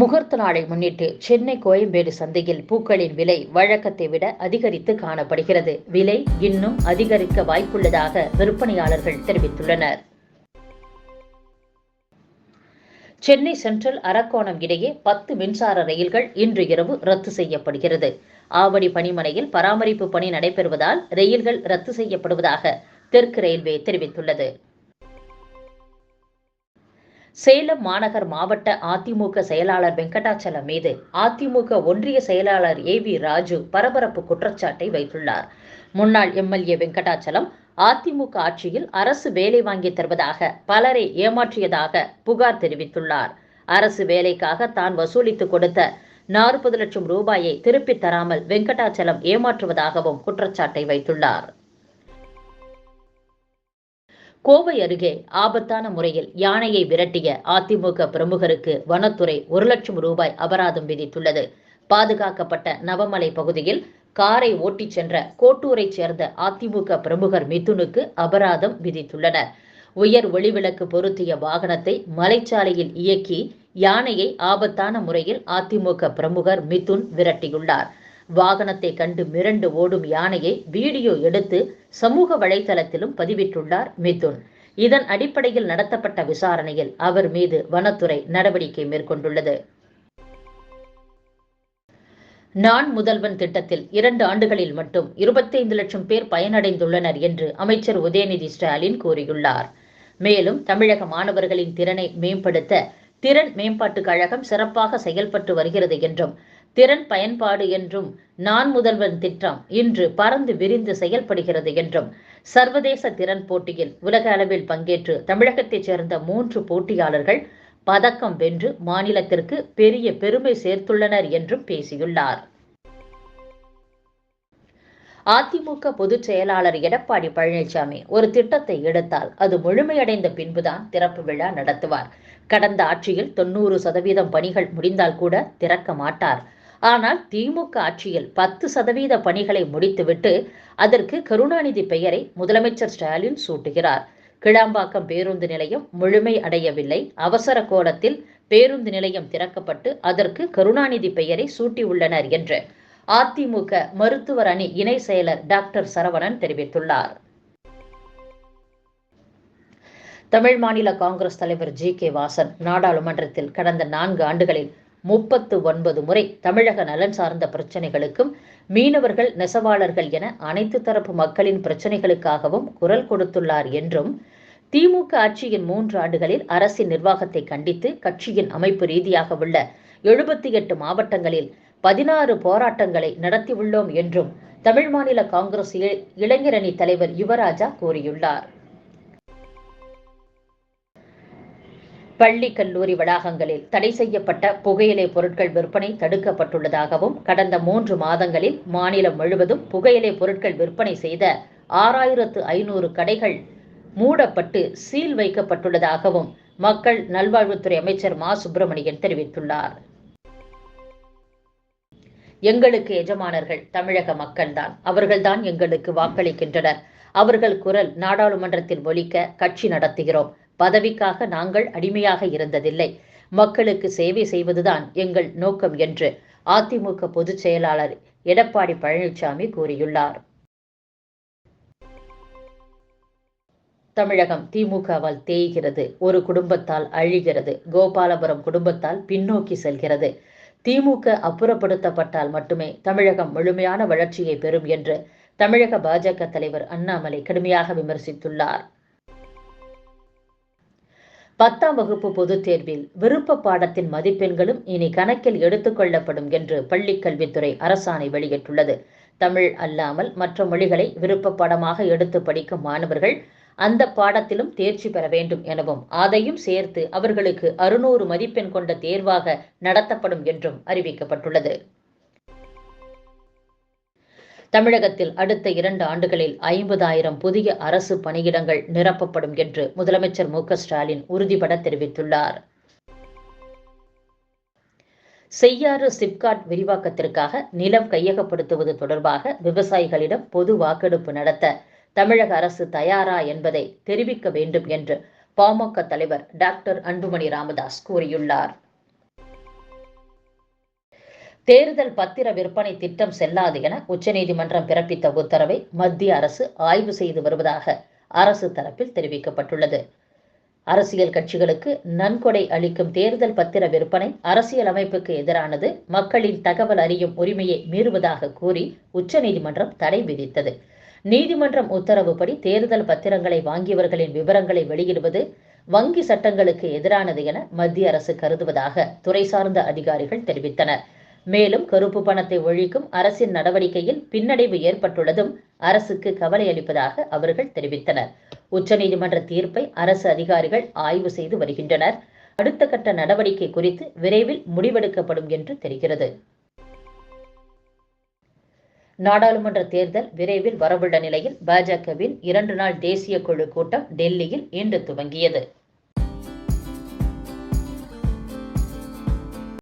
முகூர்த்த நாளை முன்னிட்டு சென்னை கோயம்பேடு சந்தையில் பூக்களின் விலை வழக்கத்தை விட அதிகரித்து காணப்படுகிறது. விலை இன்னும் அதிகரிக்க வாய்ப்புள்ளதாக விற்பனையாளர்கள் தெரிவித்துள்ளனர். சென்னை சென்ட்ரல் அரக்கோணம் இடையே பத்து மின்சார ரயில்கள் இன்று இரவு ரத்து செய்யப்படுகிறது. ஆவடி பணிமனையில் பராமரிப்பு பணி நடைபெறுவதால் ரயில்கள் ரத்து செய்யப்படுவதாக தெற்கு ரயில்வே தெரிவித்துள்ளது. சேலம் மாநகர் மாவட்ட அதிமுக செயலாளர் வெங்கடாச்சலம் மீது அதிமுக ஒன்றிய செயலாளர் ஏ வி ராஜு பரபரப்பு குற்றச்சாட்டை வைத்துள்ளார். முன்னாள் எம்எல்ஏ வெங்கடாச்சலம் அதிமுக ஆட்சியில் அரசு வேலை வாங்கி தருவதாக பலரை ஏமாற்றியதாக புகார் தெரிவித்துள்ளார். அரசு வேலைக்காக தான் வசூலித்து கொடுத்த நாற்பது லட்சம் ரூபாயை திருப்பித் தராமல் வெங்கடாச்சலம் ஏமாற்றுவதாகவும் குற்றச்சாட்டை வைத்துள்ளார். கோவை அருகே ஆபத்தான முறையில் யானையை விரட்டிய அதிமுக பிரமுகருக்கு வனத்துறை ஒரு லட்சம் ரூபாய் அபராதம் விதித்துள்ளது. பாதுகாக்கப்பட்ட நவமலை பகுதியில் காரை ஓட்டிச் சென்ற கோட்டூரைச் சேர்ந்த அதிமுக பிரமுகர் மிதுனுக்கு அபராதம் விதித்துள்ளனர். உயர் ஒளிவிளக்கு பொருத்திய வாகனத்தை மலைச்சாலையில் இயக்கி யானையை ஆபத்தான முறையில் அதிமுக பிரமுகர் மிதுன் விரட்டியுள்ளார். வாகனத்தை கண்டு மிரண்டு ஓடும் யானையை வீடியோ எடுத்து சமூக வலைதளத்திலும் பதிவிட்டுள்ளார் மிதுன். இதன் அடிப்படையில் நடத்தப்பட்ட விசாரணையில் அவர் மீது வனத்துறை நடவடிக்கை மேற்கொண்டுள்ளது. நான் முதல்வன் திட்டத்தில் இரண்டு ஆண்டுகளில் மட்டும் இருபத்தைந்து லட்சம் பேர் பயனடைந்துள்ளனர் என்று அமைச்சர் உதயநிதி ஸ்டாலின் கூறியுள்ளார். மேலும் தமிழக மாணவர்களின் திறனை மேம்படுத்த திறன் மேம்பாட்டுக் கழகம் சிறப்பாக செயல்பட்டு வருகிறது என்றும் திறன் பயன்பாடு என்றும் நான் முதல்வன் திட்டம் இன்று பறந்து விரிந்து செயல்படுகிறது என்றும் சர்வதேச திறன் போட்டியில் உலக அளவில் பங்கேற்று தமிழகத்தைச் சேர்ந்த மூன்று போட்டியாளர்கள் பதக்கம் வென்று மாநிலத்திற்கு பெரிய பெருமை சேர்த்துள்ளனர் என்றும் பேசியுள்ளார். அதிமுக பொதுச் செயலாளர் எடப்பாடி பழனிசாமி ஒரு திட்டத்தை எடுத்தால் அது முழுமையடைந்த பின்புதான் திறப்பு விழா நடத்துவார். கடந்த ஆட்சியில் தொண்ணூறு சதவீதம் பணிகள் முடிந்தால் கூட திறக்க மாட்டார். ஆனால் திமுக ஆட்சியில் பத்து சதவீத பணிகளை முடித்துவிட்டு அதற்கு கருணாநிதி பெயரை முதலமைச்சர் ஸ்டாலின் சூட்டுகிறார். கிளாம்பாக்கம் பேருந்து நிலையம் முழுமை அடையவில்லை. அவசர கோலத்தில் பேருந்து நிலையம் திறக்கப்பட்டு அதற்கு கருணாநிதி பெயரை சூட்டியுள்ளனர் என்று அதிமுக மருத்துவர் அணி இணை செயலர் டாக்டர் சரவணன் தெரிவித்துள்ளார். தமிழ் மாநில காங்கிரஸ் தலைவர் ஜி கே வாசன் நாடாளுமன்றத்தில் கடந்த நான்கு ஆண்டுகளில் முப்பத்து ஒன்பது முறை தமிழக நலன் சார்ந்த பிரச்சனைகளுக்கும் மீனவர்கள் நெசவாளர்கள் என அனைத்து தரப்பு மக்களின் பிரச்சனைகளுக்காகவும் குரல் கொடுத்துள்ளார் என்றும் திமுக ஆட்சியின் மூன்று ஆண்டுகளில் அரசின் நிர்வாகத்தை கண்டித்து கட்சியின் அமைப்பு ரீதியாக உள்ள எழுபத்தி எட்டு மாவட்டங்களில் பதினாறு போராட்டங்களை நடத்தியுள்ளோம் என்றும் தமிழ் மாநில காங்கிரஸ் இளைஞரணி தலைவர் யுவராஜா கூறியுள்ளார். பள்ளி கல்லூரி வளாகங்களில் தடை செய்யப்பட்ட புகையிலை பொருட்கள் விற்பனை தடுக்கப்பட்டுள்ளதாகவும் கடந்த மூன்று மாதங்களில் மாநிலம் முழுவதும் புகையிலை பொருட்கள் விற்பனை செய்த ஆறாயிரத்து ஐநூறு கடைகள் மூடப்பட்டு சீல் வைக்கப்பட்டுள்ளதாகவும் மக்கள் நல்வாழ்வுத்துறை அமைச்சர் மா. சுப்பிரமணியன் தெரிவித்துள்ளார். எங்களுக்கு எஜமானர்கள் தமிழக மக்கள்தான். அவர்கள்தான் எங்களுக்கு வாக்களிக்கின்றனர். அவர்கள் குரல் நாடாளுமன்றத்தில் ஒலிக்க கட்சி நடத்துகிறோம். பதவிக்காக நாங்கள் அடிமையாக இருந்ததில்லை. மக்களுக்கு சேவை செய்வதுதான் எங்கள் நோக்கம் என்று அதிமுக பொதுச் செயலாளர் எடப்பாடி பழனிசாமி கூறியுள்ளார். தமிழகம் திமுகவால் தேய்கிறது. ஒரு குடும்பத்தால் அழிகிறது. கோபாலபுரம் குடும்பத்தால் பின்னோக்கி செல்கிறது. திமுக அப்புறப்படுத்தப்பட்டால் மட்டுமே தமிழகம் முழுமையான வளர்ச்சியை பெறும் என்று தமிழக பாஜக தலைவர் அண்ணாமலை கடுமையாக விமர்சித்துள்ளார். பத்தாம் வகுப்பு பொதுத் தேர்வில் விருப்ப பாடத்தின் மதிப்பெண்களும் இனி கணக்கில் எடுத்துக்கொள்ளப்படும் என்று பள்ளிக் கல்வித்துறை அரசாணை வெளியிட்டுள்ளது. தமிழ் அல்லாமல் மற்ற மொழிகளை விருப்ப பாடமாக எடுத்து படிக்கும் மாணவர்கள் அந்த பாடத்திலும் தேர்ச்சி பெற வேண்டும் எனவும் அதையும் சேர்த்து அவர்களுக்கு அறுநூறு மதிப்பெண் கொண்ட தேர்வாக நடத்தப்படும் என்றும் அறிவிக்கப்பட்டுள்ளது. தமிழகத்தில் அடுத்த இரண்டு ஆண்டுகளில் ஐம்பதாயிரம் புதிய அரசு பணியிடங்கள் நிரப்பப்படும் என்று முதலமைச்சர் மு ஸ்டாலின் உறுதிபட தெரிவித்துள்ளார். செய்யாறு சிப்காட் விரிவாக்கத்திற்காக நிலம் கையகப்படுத்துவது தொடர்பாக விவசாயிகளிடம் பொது வாக்கெடுப்பு நடத்த தமிழக அரசு தயாரா என்பதை தெரிவிக்க வேண்டும் என்று பாமக தலைவர் டாக்டர் அன்புமணி ராமதாஸ் கூறியுள்ளார். தேர்தல் பத்திர விற்பனை திட்டம் செல்லாது என உச்சநீதிமன்றம் பிறப்பித்த உத்தரவை மத்திய அரசு ஆய்வு செய்து வருவதாக அரசு தரப்பில் தெரிவிக்கப்பட்டுள்ளது. அரசியல் கட்சிகளுக்கு நன்கொடை அளிக்கும் தேர்தல் பத்திர விற்பனை அரசியல் அமைப்புக்கு எதிரானது. மக்களின் தகவல் அறியும் உரிமையை மீறுவதாக கூறி உச்சநீதிமன்றம் தடை விதித்தது. நீதிமன்றம் உத்தரவுப்படி தேர்தல் பத்திரங்களை வாங்கியவர்களின் விவரங்களை வெளியிடுவது வங்கி சட்டங்களுக்கு எதிரானது என மத்திய அரசு கருதுவதாக துறை சார்ந்த அதிகாரிகள் தெரிவித்தனர். மேலும் கருப்பு பணத்தை ஒழிக்கும் அரசின் நடவடிக்கையில் பின்னடைவு ஏற்பட்டுள்ளதும் அரசுக்கு கவலை அளிப்பதாக அவர்கள் தெரிவித்தனர். உச்சநீதிமன்ற தீர்ப்பை அரசு அதிகாரிகள் ஆய்வு செய்து வருகின்றனர். அடுத்த கட்ட நடவடிக்கை குறித்து விரைவில் முடிவெடுக்கப்படும் என்று தெரிகிறது. நாடாளுமன்ற தேர்தல் விரைவில் வரவுள்ள நிலையில் பாஜகவின் இரண்டு நாள் தேசிய குழு கூட்டம் டெல்லியில் இன்று துவங்கியது.